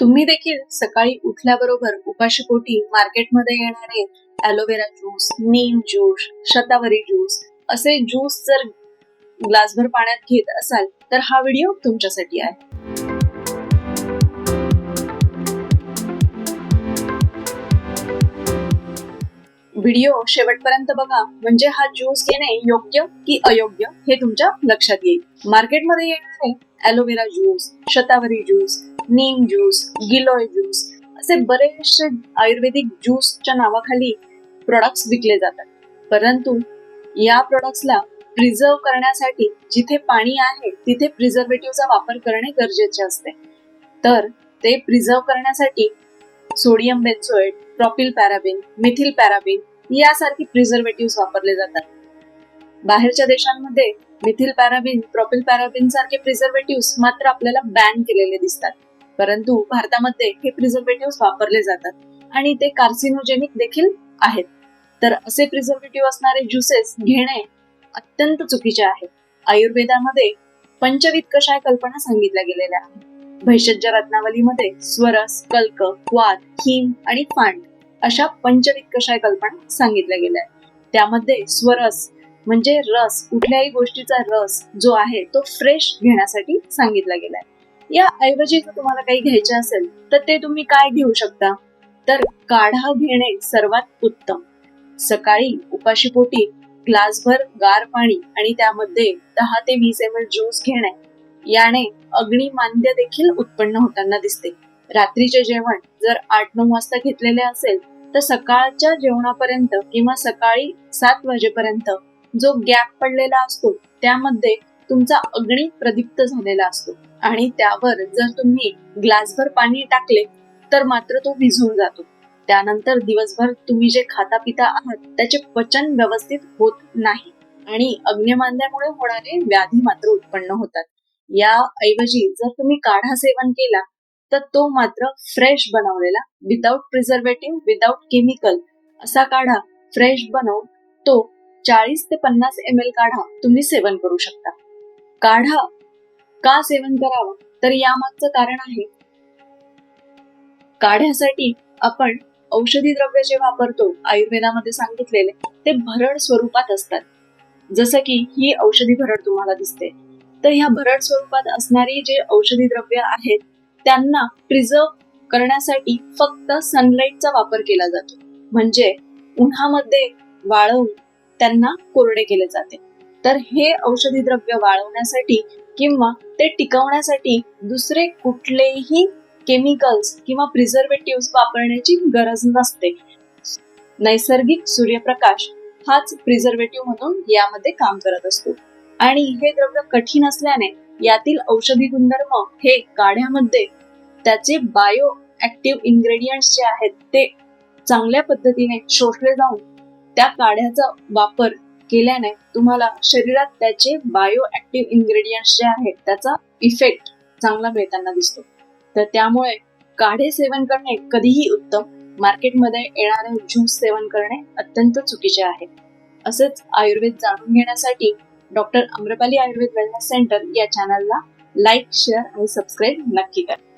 तुम्ही देखील सकाळी उठल्याबरोबर उपाशीपोटी मार्केटमध्ये येणारे aloe vera juice neem juice शतावरी ज्यूस असे ज्यूस जर ग्लासभर पाण्यात घेत असाल तर हा व्हिडिओ तुमच्यासाठी आहे. व्हिडिओ शेवटपर्यंत बघा म्हणजे हा ज्यूस घेणे योग्य की अयोग्य हे तुमच्या लक्षात येईल. मार्केटमध्ये येणारे ॲलोवेरा ज्यूस शतावरी ज्यूस नीम ज्यूस गिलोय ज्यूस असे बरेचसे आयुर्वेदिक ज्यूसच्या नावाखाली प्रोडक्ट्स विकले जातात. परंतु या प्रोडक्ट्सला प्रिझर्व करण्यासाठी जिथे पाणी आहे तिथे प्रिझर्वेटिव्हचा वापर करणे गरजेचे असते. तर ते प्रिझर्व करण्यासाठी sodium benzoate propyl paraben methyl paraben यासारखे प्रिझर्वेटिव्ह वापरले जातात. बाहेरच्या देशांमध्ये मिथिल पॅराबिन प्रॉपिल पॅराबिन सारखे प्रिझर्वेटिव्ह मात्र आपल्याला बॅन केलेले दिसतात. परंतु भारतामध्ये हे प्रिझर्वेटिव्ह वापरले जातात आणि ते कार्सिनोजेनिक देखील आहेत. तर असे प्रिझर्वेटिव्ह असणारे ज्युसेस घेणे अत्यंत चुकीचे आहे. आयुर्वेदामध्ये पंचविध कषाय कल्पना सांगितल्या गेलेल्या आहेत. भैषज्य रत्नावलीमध्ये स्वरस कल्क क्वाद हिम आणि फांड अशा पंचविध कषाय कल्पना सांगितल्या गेल्या आहेत. त्यामध्ये स्वरस म्हणजे रस कुठल्याही गोष्टीचा रस जो आहे तो फ्रेश घेण्यासाठी सांगितला गेलाय. या ऐवजी जर तुम्हाला काही घ्यायचे असेल तर ते तुम्ही काय घेऊ शकता? तर काढा घेणे सर्वात उत्तम. सकाळी उपाशीपोटी ग्लासभर गार पाणी आणि त्यामध्ये दहा ते वीस एम एल ज्यूस घेणे. याने अग्निमांद्य देखील उत्पन्न होताना दिसते. रात्रीचे जेवण जर आठ नऊ वाजता घेतलेले असेल तर सकाळच्या जेवणापर्यंत किंवा सकाळी सात वाजेपर्यंत जो गॅप पडलेला असतो त्यामध्ये तुमचा अग्नी प्रदीप्त झालेला असतो. आणि त्यावर जर तुम्ही ग्लासभर पाणी टाकले तर मात्र तो विझून जातो. त्यानंतर दिवसभर तुम्ही जे खाता पिता आहात त्याचे पचन व्यवस्थित होत नाही. आणि अग्निमांद्यामुळे होणारे व्याधी मात्र उत्पन्न होतात. या ऐवजी जर तुम्ही काढा सेवन केला तर तो मात्र फ्रेश बनवलेला विदाउट प्रिझर्वेटिव्ह विदाउट केमिकल असा काढा फ्रेश बनवून तो चाळीस ते पन्नास एम एल काढा तुम्ही सेवन करू शकता. काढा. का सेवन करावं? तर यामागचं कारण आहे काढ्यासाठी आपण औषधी द्रव्य जे वापरतो आयुर्वेदामध्ये सांगितलेले ते भरड स्वरूपात असतात. जसं की ही औषधी भरड तुम्हाला दिसते. तर ह्या भरड स्वरूपात असणारी जे औषधी द्रव्य आहेत त्यांना प्रिझर्व करण्यासाठी फक्त सनलाईटचा वापर केला जातो. म्हणजे उन्हामध्ये वाळवून त्यांना कोरडे केले जाते. तर हे औषधी द्रव्य वाळवण्यासाठी किंवा ते टिकवण्यासाठी दुसरे कुठलेही केमिकल्स किंवा प्रिझर्वेटिव्ह वापरण्याची गरज नसते. नैसर्गिक सूर्यप्रकाश हाच प्रिझर्वेटिव्ह म्हणून यामध्ये काम करत असतो. आणि हे द्रव्य कठीण असल्याने यातील औषधी गुणधर्म हे काढ्यामध्ये त्याचे बायो ऍक्टिव्ह इन्ग्रेडियंट्स जे आहेत ते चांगल्या पद्धतीने शोषले जाऊन त्या काढ्याचा वापर केल्याने तुम्हाला शरीरात त्याचे बायो ऍक्टिव्ह इन्ग्रेडियंट्स जे आहेत त्याचा इफेक्ट चांगला मिळताना दिसतो. तर त्यामुळे काढे सेवन करणे कधीही उत्तम. मार्केटमध्ये येणारे ज्यूस सेवन करणे अत्यंत चुकीचे आहे. असेच आयुर्वेद जाणून घेण्यासाठी doctor Amrapali Ayurveda wellness centre या चॅनलला लाईक शेअर आणि सबस्क्राईब नक्की करा.